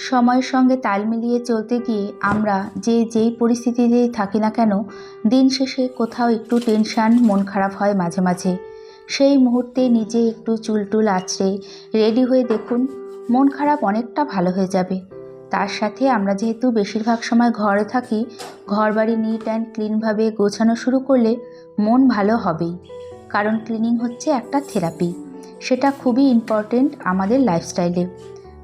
সময়ের সঙ্গে তাল মিলিয়ে চলতে গিয়ে আমরা যে যেই পরিস্থিতিতেই থাকি না কেন, দিন শেষে কোথাও একটু টেনশান, মন খারাপ হয় মাঝে মাঝে। সেই মুহূর্তে নিজে একটু চুলটুল আছড়ে রেডি হয়ে দেখুন, মন খারাপ অনেকটা ভালো হয়ে যাবে। তার সাথে আমরা যেহেতু বেশিরভাগ সময় ঘরে থাকি ঘর বাড়ি নিট অ্যান্ড ক্লিনভাবে গোছানো শুরু করলে মন ভালো হবেই। কারণ ক্লিনিং হচ্ছে একটা থেরাপি। সেটা খুবই ইম্পর্টেন্ট আমাদের লাইফস্টাইলে।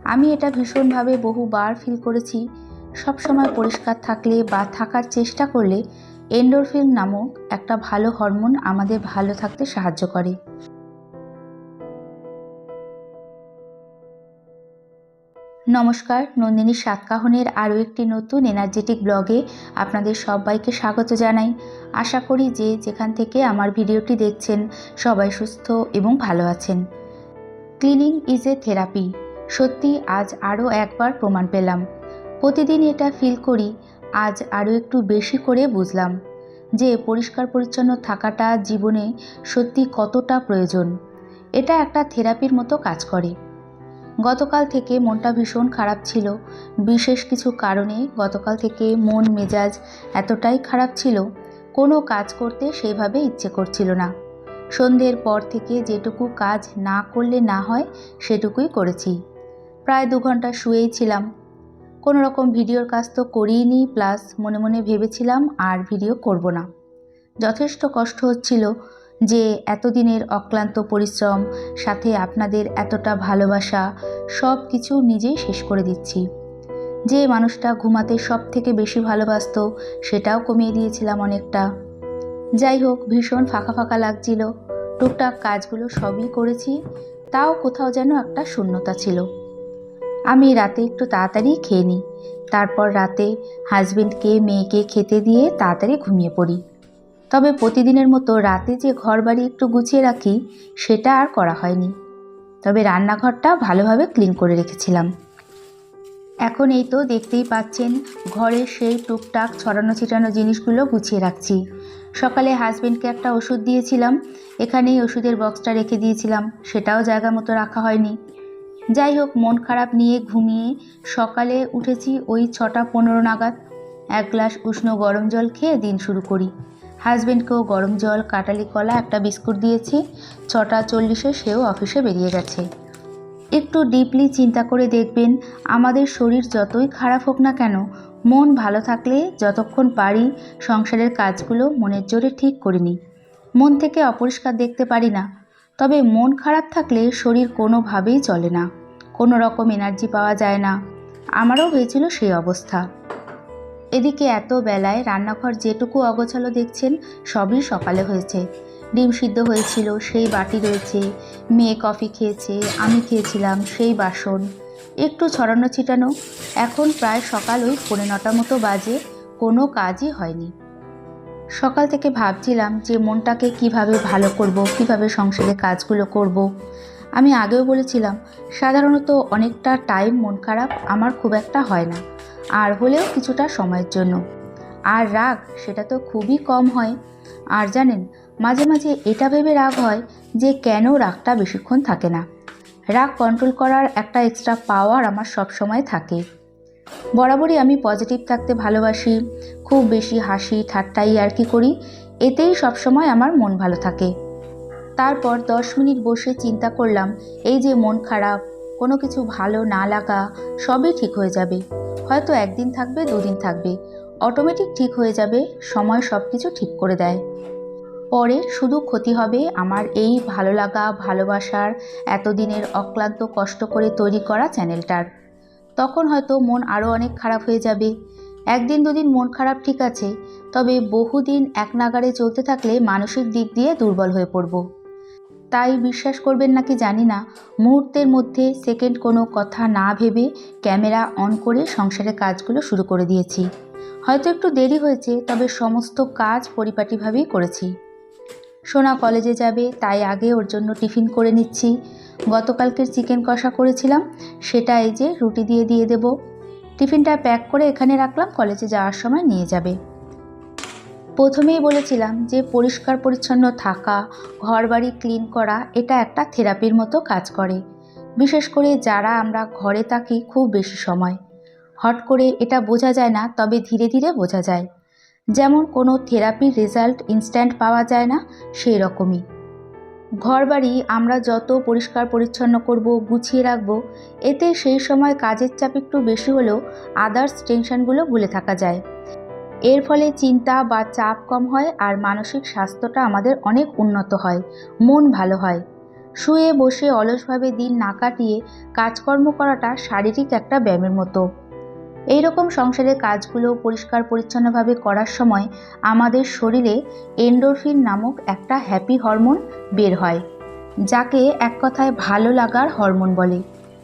আমি এটা ভীষণভাবে বহুবার ফিল করেছি। সবসময় পরিষ্কার থাকলে বা থাকার চেষ্টা করলে এন্ডোরফিন নামক একটা ভালো হরমোন আমাদের ভালো থাকতে সাহায্য করে। নমস্কার, নন্দিনী সাতকাহনের আরও একটি নতুন এনার্জেটিক ব্লগে আপনাদের সবাইকে স্বাগত জানাই। আশা করি যে যেখান থেকে আমার ভিডিওটি দেখছেন সবাই সুস্থ এবং ভালো আছেন। ক্লিনিং ইজ এ থেরাপি সত্যি আজ আরও একবার প্রমাণ পেলাম। প্রতিদিন এটা ফিল করি, আজ আরও একটু বেশি করে বুঝলাম যে পরিষ্কার পরিচ্ছন্ন থাকাটা জীবনে সত্যি কতটা প্রয়োজন। এটা একটা থেরাপির মতো কাজ করে। গতকাল থেকে মনটা ভীষণ খারাপ ছিল, বিশেষ কিছু কারণে গতকাল থেকে মন মেজাজ এতটাই খারাপ ছিল, কোনো কাজ করতে সেইভাবে ইচ্ছে করছিল না। সন্ধ্যের পর থেকে যেটুকু কাজ না করলে না হয়, সেটুকুই করেছি। প্রায় দু ঘণ্টা শুয়েই ছিলাম। কোনো রকম ভিডিওর কাজ তো করিনি প্লাস মনে মনে ভেবেছিলাম আর ভিডিও করব না। যথেষ্ট কষ্ট হচ্ছিল যে এতদিনের অক্লান্ত পরিশ্রম, সাথে আপনাদের এতটা ভালোবাসা, সব কিছু নিজেই শেষ করে দিচ্ছি। যে মানুষটা ঘুমাতে সব থেকে বেশি ভালোবাসতো, সেটাও কমিয়ে দিয়েছিলাম অনেকটা। যাই হোক, ভীষণ ফাঁকা ফাঁকা লাগছিল। টুকটাক কাজগুলো সবই করেছি, তাও কোথাও যেন একটা শূন্যতা ছিল। আমি রাতে একটু তাড়াতাড়ি খেয়ে নিই। তারপর রাতে হাজবেন্ডকে, মেয়েকে খেতে দিয়ে তাড়াতাড়ি ঘুমিয়ে পড়ি। তবে প্রতিদিনের মতো রাতে যে ঘর বাড়ি একটু গুছিয়ে রাখি, সেটা আর করা হয়নি। তবে রান্নাঘরটা ভালোভাবে ক্লিন করে রেখেছিলাম। এখন এই তো দেখতেই পাচ্ছেন ঘরের সেই টুকটাক ছড়ানো ছিটানো জিনিসগুলো গুছিয়ে রাখছি। সকালে হাজবেন্ডকে একটা ওষুধ দিয়েছিলাম। এখানেই ওষুধের বক্সটা রেখে দিয়েছিলাম। সেটাও জায়গা মতো রাখা হয়নি। যাই হোক মন খারাপ নিয়ে ঘুমিয়ে সকালে উঠেছি ওই ছটা পনেরো নাগাদ। এক গ্লাস উষ্ণ গরম জল খেয়ে দিন শুরু করি। হাজব্যান্ডকেও গরম জল, কাটালি কলা, একটা বিস্কুট দিয়েছি। ছটা চল্লিশে সেও অফিসে বেরিয়ে গেছে। একটু ডিপলি চিন্তা করে দেখবেন, আমাদের শরীর যতই খারাপ হোক না কেন, মন ভালো থাকলে যতক্ষণ পারি সংসারের কাজগুলো মনের জোরে ঠিক করে নিই মন থেকে অপরিষ্কার দেখতে পারি না তবে মন খারাপ থাকলে শরীর কোনোভাবেই চলে না। কোনো রকম এনার্জি পাওয়া যায় না। আমারও হয়েছিল সেই অবস্থা। এদিকে এত বেলায় রান্নাঘর যেটুকু অগোছালো দেখছেন, সবই সকালে হয়েছে। ডিম সিদ্ধ হয়েছিল, সেই বাটি রয়েছে, মেয়ে কফি খেয়েছে, আমি খেয়েছিলাম সেই বাসন। একটু ছড়ানো ছিটানো। এখন প্রায় সকাল ওই পৌনে নটা মতো বাজে, কোনো কাজই হয়নি। সকাল থেকে ভাবছিলাম যে মনটাকে কীভাবে ভালো করব, কীভাবে সংসারে কাজগুলো করব। আমি আগেও বলেছিলাম, সাধারণত অনেকটা টাইম মন খারাপ আমার খুব একটা হয় না, আর হলেও কিছুটা সময়ের জন্য। আর রাগ, সেটা তো খুবই কম হয়। আর জানেন, মাঝে মাঝে এটা ভেবে রাগ হয় যে কেন রাগটা বেশিক্ষণ থাকে না। রাগ কন্ট্রোল করার একটা এক্সট্রা পাওয়ার আমার সব সময় থাকে। বরাবরই আমি পজিটিভ থাকতে ভালোবাসি, খুব বেশি হাসি ঠাট্টাই আর কি করি, এতেই সবসময় আমার মন ভালো থাকে। তারপর দশ মিনিট বসে চিন্তা করলাম, এই যে মন খারাপ, কোনো কিছু ভালো না লাগা, সবই ঠিক হয়ে যাবে। হয়তো একদিন থাকবে, দুদিন থাকবে অটোমেটিক ঠিক হয়ে যাবে, সময় সব কিছু ঠিক করে দেয়। পরে শুধু ক্ষতি হবে আমার এই ভালো লাগা, ভালোবাসার, এতদিনের অক্লান্ত কষ্ট করে তৈরি করা চ্যানেলটার তখন হয়তো মন আরও অনেক খারাপ হয়ে যাবে। একদিন দুদিন মন খারাপ ঠিক আছে, তবে বহুদিন এক নাগারে চলতে থাকলে মানসিক দিক দিয়ে দুর্বল হয়ে পড়ব। তাই বিশ্বাস করবেন নাকি জানি না, মুহূর্তের মধ্যে সেকেন্ড কোনো কথা না ভেবে ক্যামেরা অন করে সংসারের কাজগুলো শুরু করে দিয়েছি। হয়তো একটু দেরি হয়েছে, তবে সমস্ত কাজ পরিপাটিভাবেই করেছি। সোনা কলেজে যাবে, তাই আগে ওর জন্য টিফিন করে নিচ্ছি। গতকালকের চিকেন কষা করেছিলাম, সেটা এই যে রুটি দিয়ে দিয়ে দেব। টিফিনটা প্যাক করে এখানে রাখলাম, কলেজে যাওয়ার সময় নিয়ে যাবে। প্রথমেই বলেছিলাম যে পরিষ্কার পরিচ্ছন্ন থাকা, ঘরবাড়ি ক্লিন করা, এটা একটা থেরাপির মতো কাজ করে। বিশেষ করে যারা আমরা ঘরে থাকি খুব বেশি সময়। হট করে এটা বোঝা যায় না, তবে ধীরে ধীরে বোঝা যায়। যেমন কোনো থেরাপির রেজাল্ট ইনস্ট্যান্ট পাওয়া যায় না সেই রকমই ঘরবাড়ি আমরা যত পরিষ্কার পরিচ্ছন্ন করব, গুছিয়ে রাখব, এতে সেই সময় কাজের চাপ একটু বেশি হলেও আদার্স টেনশনগুলো ভুলে থাকা যায়। এর ফলে চিন্তা বা চাপ কম হয় আর মানসিক স্বাস্থ্যটা আমাদের অনেক উন্নত হয়, মন ভালো হয়। শুয়ে বসে অলসভাবে দিন না কাটিয়ে কাজকর্ম করাটা শারীরিক একটা ব্যায়ামের মতো। এই রকম সংসারের কাজগুলো পরিষ্কার পরিচ্ছন্নভাবে করার সময় আমাদের শরীরে এন্ডোরফিন নামক একটা হ্যাপি হরমোন বের হয়, যাকে এক কথায় ভালো লাগার হরমোন বলে।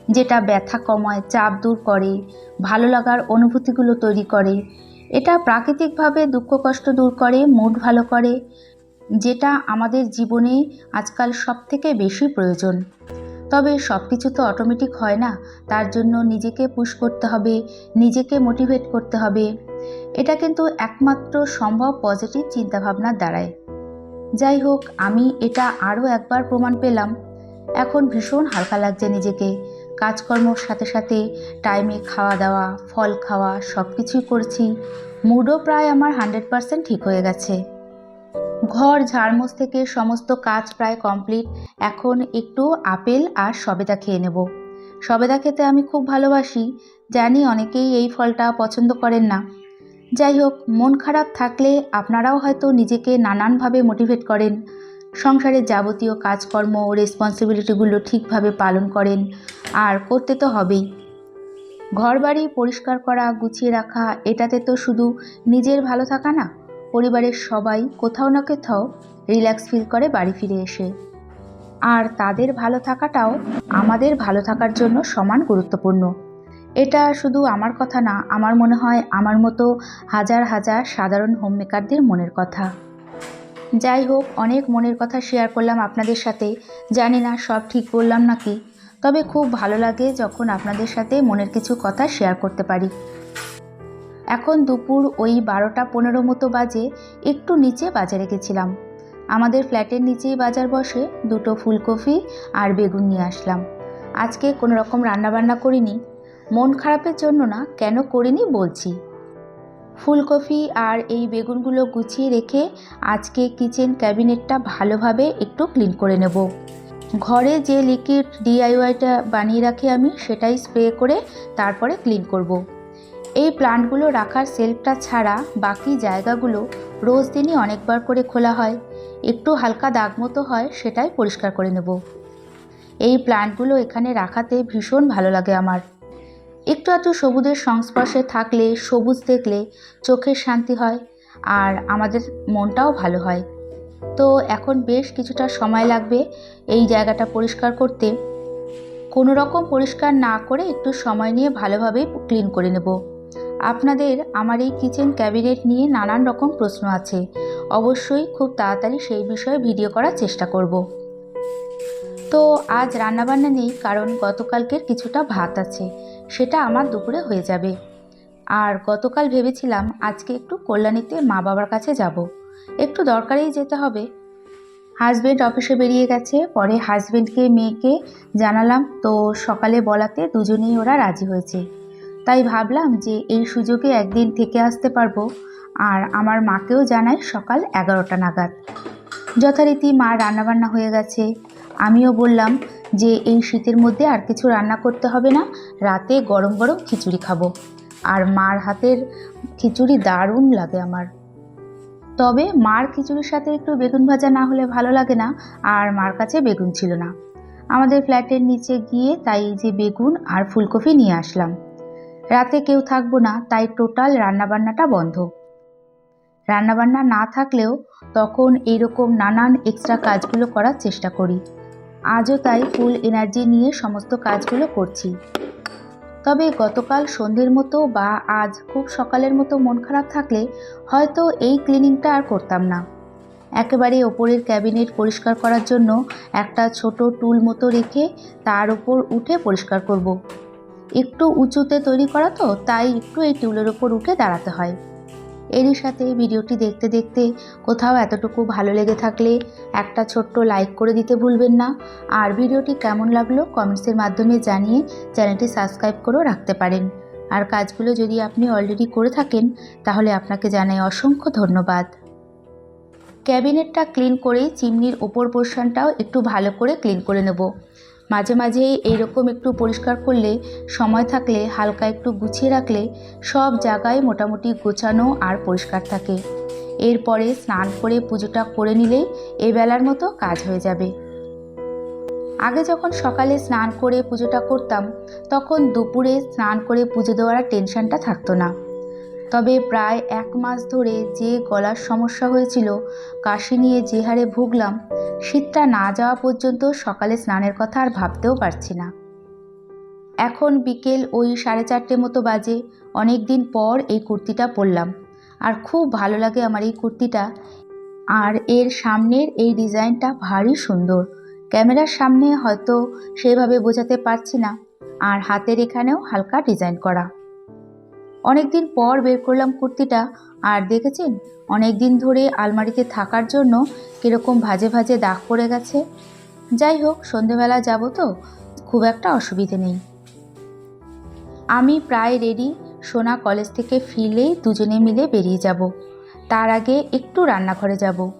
যেটা ব্যথা কমায়, চাপ দূর করে, ভালো লাগার অনুভূতিগুলো তৈরি করে। এটা প্রাকৃতিকভাবে দুঃখ কষ্ট দূর করে মুড ভালো করে, যেটা আমাদের জীবনে আজকাল সব থেকে বেশি প্রয়োজন। তবে সব কিছু তো অটোমেটিক হয় না। তার জন্য নিজেকে পুশ করতে হবে, নিজেকে মোটিভেট করতে হবে। এটা কিন্তু একমাত্র সম্ভব পজিটিভ চিন্তাভাবনার দ্বারাই। যাই হোক, আমি এটা আরও একবার প্রমাণ পেলাম। এখন ভীষণ হালকা লাগছে নিজেকে। কাজকর্মর সাথে সাথে টাইমে খাওয়া দাওয়া, ফল খাওয়া সব কিছুই করছি। মুডও প্রায় আমার হান্ড্রেড পারসেন্ট ঠিক হয়ে গেছে। ঘর ঝাড়মোছ থেকে সমস্ত কাজ প্রায় কমপ্লিট। এখন একটু আপেল আর সবেদা খেয়ে নেব। সবেদা খেতে আমি খুব ভালোবাসি। জানি অনেকেই এই ফলটা পছন্দ করেন না। যাই হোক, মন খারাপ থাকলে আপনারাও হয়তো নিজেকে নানানভাবে মোটিভেট করেন। সংসারের যাবতীয় কাজকর্ম ও রেসপন্সিবিলিটিগুলো ঠিকভাবে পালন করেন। আর করতে তো হবেই। ঘরবাড়ি পরিষ্কার করা, গুছিয়ে রাখা, এটাতে তো শুধু নিজের ভালো থাকা না পরিবারের সবাই কোথাও না কোথাও রিল্যাক্স ফিল করে বাড়ি ফিরে এসে। আর তাদের ভালো থাকাটাও আমাদের ভালো থাকার জন্য সমান গুরুত্বপূর্ণ। এটা শুধু আমার কথা না, আমার মনে হয় আমার মতো হাজার হাজার সাধারণ হোম মেকারদের মনের কথা। যাই হোক, অনেক মনের কথা শেয়ার করলাম আপনাদের সাথে। জানি না সব ঠিক বললাম নাকি, তবে খুব ভালো লাগে যখন আপনাদের সাথে মনের কিছু কথা শেয়ার করতে পারি। এখন দুপুর ওই বারোটা পনেরো মতো বাজে, একটু নিচে বাজারে গেছিলাম। আমাদের ফ্ল্যাটের নিচেই বাজার বসে দুটো ফুলকপি আর বেগুন নিয়ে আসলাম। আজকে কোনো রকম রান্নাবান্না করিনি। মন খারাপের জন্য না, কেন করিনি বলছি। ফুলকপি আর এই বেগুনগুলো গুছিয়ে রেখে আজকে কিচেন ক্যাবিনেটটা ভালোভাবে একটু ক্লিন করে নেব। ঘরে যে লিকুইড ডিআইওয়াইটা বানিয়ে রাখি আমি, সেটাই স্প্রে করে তারপরে ক্লিন করব। এই প্লান্টগুলো রাখার সেলফটা ছাড়া বাকি জায়গাগুলো রোজ দিনই অনেকবার করে খোলা হয়। একটু হালকা দাগ মতো হয়, সেটাই পরিষ্কার করে নেব। এই প্লান্টগুলো এখানে রাখাতে ভীষণ ভালো লাগে আমার। একটু একটু সবুজের সংস্পর্শে থাকলে, সবুজ দেখলে চোখের শান্তি হয় আর আমাদের মনটাও ভালো হয়। তো এখন বেশ কিছুটা সময় লাগবে এই জায়গাটা পরিষ্কার করতে। কোনো রকম পরিষ্কার না করে একটু সময় নিয়ে ভালোভাবে ক্লিন করে নেব। আপনাদের আমার এই কিচেন ক্যাবিনেট নিয়ে নানান রকম প্রশ্ন আছে। অবশ্যই খুব তাড়াতাড়ি সেই বিষয়ে ভিডিও করার চেষ্টা করব। তো আজ রান্নাবান্না নেই, কারণ গতকালকের কিছুটা ভাত আছে, সেটা আমার দুপুরে হয়ে যাবে। আর গতকাল ভেবেছিলাম আজকে একটু কল্যাণীতে মা বাবার কাছে যাব। একটু দরকারেই যেতে হবে। হাজব্যান্ড অফিসে বেরিয়ে গেছে, পরে হাজব্যান্ডকে মেয়েকে জানালাম, তো সকালে বলাতে দুজনেই ওরা রাজি হয়েছে। তাই ভাবলাম যে এই সুযোগে একদিন থেকে আসতে পারব আর আমার মাকেও জানাই সকাল এগারোটা নাগাদ। যথারীতি মা রান্নাবান্না হয়ে গেছে। আমিও বললাম যে এই শীতের মধ্যে আর কিছু রান্না করতে হবে না, রাতে গরম গরম খিচুড়ি খাব। আর মার হাতের খিচুড়ি দারুণ লাগে আমার। তবে মার খিচুড়ির সাথে একটু বেগুন ভাজা না হলে ভালো লাগে না, আর মার কাছে বেগুন ছিল না। আমাদের ফ্ল্যাটের নিচে গিয়ে তাই যে বেগুন আর ফুলকপি নিয়ে আসলাম। রাতে কেউ থাকব না, তাই টোটাল রান্নাবান্নাটা বন্ধ। রান্নাবান্না না থাকলেও তখন এইরকম নানান এক্সট্রা কাজগুলো করার চেষ্টা করি। আজও তাই ফুল এনার্জি নিয়ে সমস্ত কাজগুলো করছি। তবে গতকাল সন্ধ্যের মতো বা আজ খুব সকালের মতো মন খারাপ থাকলে হয়তো এই ক্লিনিংটা আর করতাম না। একেবারে ওপরের ক্যাবিনেট পরিষ্কার করার জন্য একটা ছোট টুল মতো রেখে তার উপর উঠে পরিষ্কার করব। একটু উঁচুতে তৈরি করা তো, তাই একটু এই টুলের ওপর উঠে দাঁড়াতে হয়। এরই সাথে ভিডিওটি দেখতে দেখতে কোথাও এতটুকু ভালো লেগে থাকলে একটা ছোট্ট লাইক করে দিতে ভুলবেন না। আর ভিডিওটি কেমন লাগল কমেন্টসের মাধ্যমে জানিয়ে চ্যানেলটি সাবস্ক্রাইব করেও রাখতে পারেন। আর কাজগুলো যদি আপনি অলরেডি করে থাকেন, তাহলে আপনাকে জানাই অসংখ্য ধন্যবাদ। ক্যাবিনেটটা ক্লিন করে চিমনির ওপর পোর্শনটাও একটু ভালো করে ক্লিন করে নেব। মাঝে মাঝে এইরকম একটু পরিষ্কার করলে, সময় থাকলে, হালকা একটু গুছিয়ে রাখলে সব জায়গায় মোটামুটি গোছানো আর পরিষ্কার থাকে। এরপরে স্নান করে পুজোটা করে নিলেই এবেলার মতো কাজ হয়ে যাবে। আগে যখন সকালে স্নান করে পুজোটা করতাম, তখন দুপুরে স্নান করে পুজো দেওয়ার টেনশনটা থাকতো না। তবে প্রায় এক মাস ধরে যে গলার সমস্যা হয়েছিল, কাশি নিয়ে যে হারে ভুগলাম, শীতটা না যাওয়া পর্যন্ত সকালে স্নানের কথা আর ভাবতেও পারছি না। এখন বিকেল ওই সাড়ে চারটে মতো বাজে অনেক দিন পর এই কুর্তিটা পরলাম। আর খুব ভালো লাগে আমার এই কুর্তিটা। আর এর সামনের এই ডিজাইনটা ভারী সুন্দর। ক্যামেরার সামনে হয়তো সেভাবে বোঝাতে পারছি না। আর হাতের এখানেও হালকা ডিজাইন করা। অনেক দিন পর বের করলাম কুর্তিটা। আর দেখেছেন অনেক দিন ধরে আলমারিতে থাকার জন্য কীরকম ভাজে ভাজে দাগ পড়ে গেছে। যাই হোক, সন্ধেবেলা যাব তো, খুব একটা অসুবিধে নেই। আমি প্রায় রেডি সোনা কলেজ থেকে ফিরলেই দুজনে মিলে বেরিয়ে যাব। তার আগে একটু রান্নাঘরে যাব।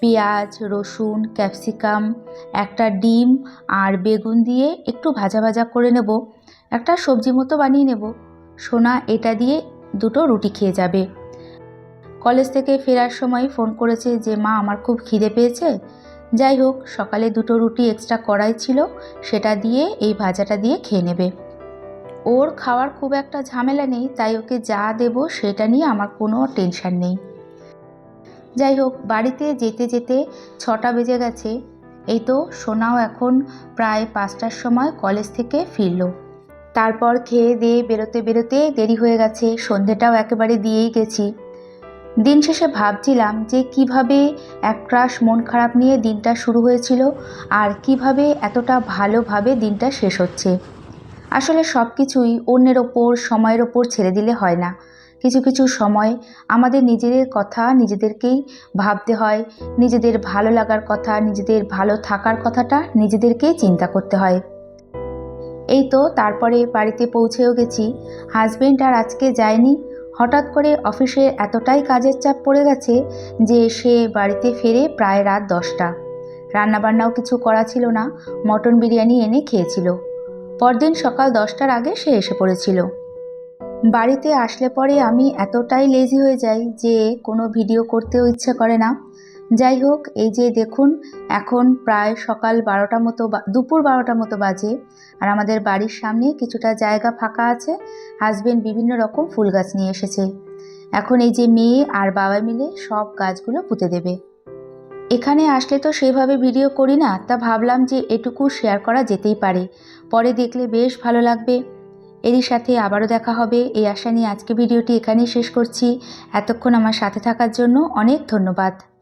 পেঁয়াজ, রসুন, ক্যাপসিকাম, একটা ডিম আর বেগুন দিয়ে একটু ভাজা ভাজা করে নেব। একটা সবজি মতো বানিয়ে নেব। সোনা এটা দিয়ে দুটো রুটি খেয়ে যাবে। কলেজ থেকে ফেরার সময় ফোন করেছে যে, মা, আমার খুব খিদে পেয়েছে। যাই হোক, সকালে দুটো রুটি এক্সট্রা করাই ছিল, সেটা দিয়ে এই ভাজাটা দিয়ে খেয়ে নেবে। ওর খাওয়ার খুব একটা ঝামেলা নেই, তাই ওকে যা দেব সেটা নিয়ে আমার কোনো টেনশন নেই। যাই হোক, বাড়িতে যেতে যেতে ছটা বেজে গেছে। এই তো সোনাও এখন প্রায় পাঁচটার সময় কলেজ থেকে ফিরলো। তারপর খেয়ে দিয়ে বেরোতে বেরোতে দেরি হয়ে গেছে, সন্ধেটাও একেবারে দিয়েই গেছি। দিন শেষে ভাবছিলাম যে কীভাবে এক ক্রাশ মন খারাপ নিয়ে দিনটা শুরু হয়েছিল আর কীভাবে এতটা ভালোভাবে দিনটা শেষ হচ্ছে। আসলে সব কিছুই অন্যের ওপর, সময়ের ওপর ছেড়ে দিলে হয় না। কিছু কিছু সময় আমাদের নিজেদের কথা নিজেদেরকেই ভাবতে হয়, নিজেদের ভালো লাগার কথা, নিজেদের ভালো থাকার কথাটা নিজেদেরকেই চিন্তা করতে হয়। এই তো তারপরে বাড়িতে পৌঁছেও গেছি। হাজবেন্ড আর আজকে যায়নি। হঠাৎ করে অফিসে এতটাই কাজের চাপ পড়ে গেছে যে সে বাড়িতে ফেরে প্রায় রাত দশটা। রান্নাবান্নাও কিছু করা ছিল না, মটন বিরিয়ানি এনে খেয়েছিল। পরদিন সকাল দশটার আগে সে এসে পড়েছিল। বাড়িতে আসলে পরে আমি এতটাই লেজি হয়ে যাই যে কোনো ভিডিও করতেও ইচ্ছে করে না। যাই হোক, এই যে দেখুন, এখন প্রায় সকাল বারোটা মতো দুপুর বারোটা মতো বাজে। আর আমাদের বাড়ির সামনে কিছুটা জায়গা ফাঁকা আছে। হাজবেন্ড বিভিন্ন রকম ফুল গাছ নিয়ে এসেছে। এখন এই যে মেয়ে আর বাবা মিলে সব গাছগুলো পুঁতে দেবে। এখানে আসলে তো সেভাবে ভিডিও করি না, তা ভাবলাম যে এটুকু শেয়ার করা যেতেই পারে। পরে দেখলে বেশ ভালো লাগবে। এরই সাথে আবারও দেখা হবে। এই আশা নিয়ে আজকে ভিডিওটি এখানেই শেষ করছি। এতক্ষণ আমার সাথে থাকার জন্য অনেক ধন্যবাদ।